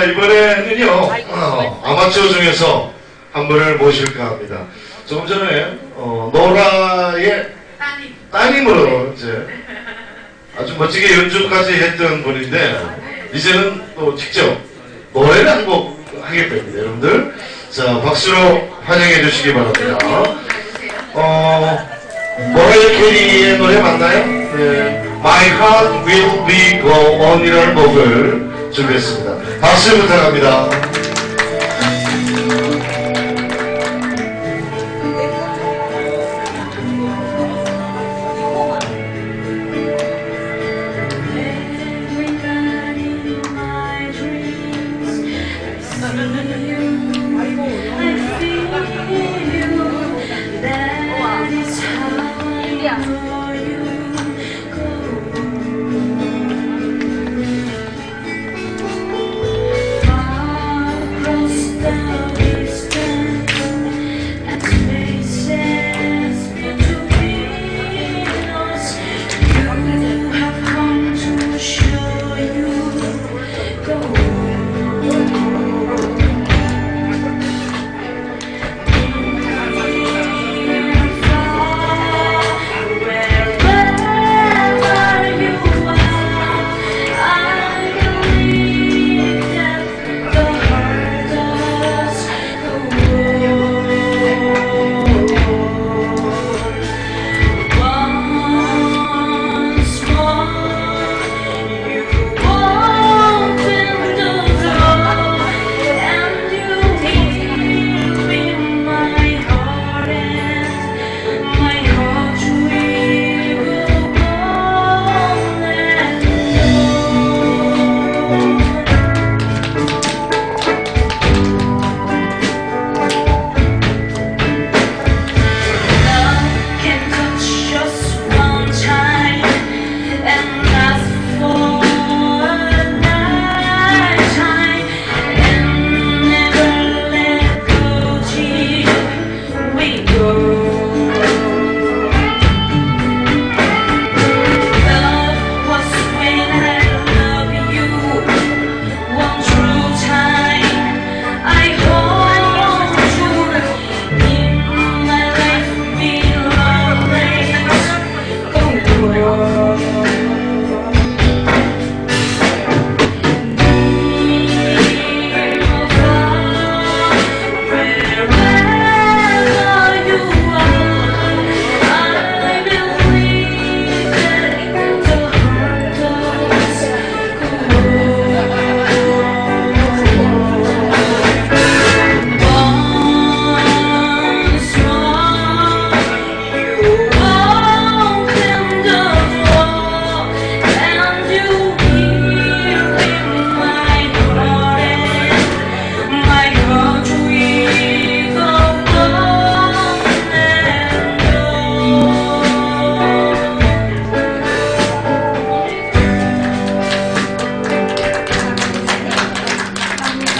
자, 이번에는요, 어, 아마추어 중에서 한 분을 모실까 합니다. 조금 전에, 어, 노라의 따님. 따님으로 이제 아주 멋지게 연주까지 했던 분인데, 이제는 또 직접 노래를 한 곡 하게 됩니다. 여러분들. 자, 박수로 환영해 주시기 바랍니다. 어, 머라이어 캐리의 노래 맞나요? 네. My Heart Will Be Go On이라는 곡을 준비했습니다. 박수 부탁합니다.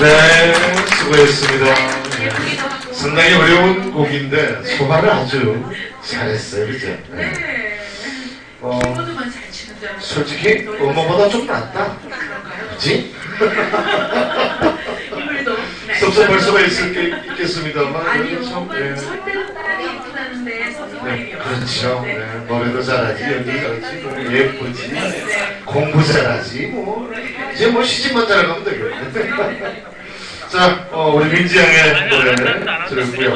네, 수고했습니다. 상당히 어려운 곡인데, 소화를 아주 잘했어요. 그죠? 네. 네. 어. 솔직히 엄마보다 좀 낫다. 이불도 섭섭할 수가 있을 게 있겠습니다만. 아니요, 참, 네. 절대로 딸이 예쁘다는데 선생님이 네, 그렇죠. 네, 노래도 잘하지, 연기도 잘하지, 뭐 예쁘지, 공부 잘하지, 뭐 이제 뭐 시집만 잘하면 되겠네. 자, 어, 우리 민지 양의 노래 들었고요.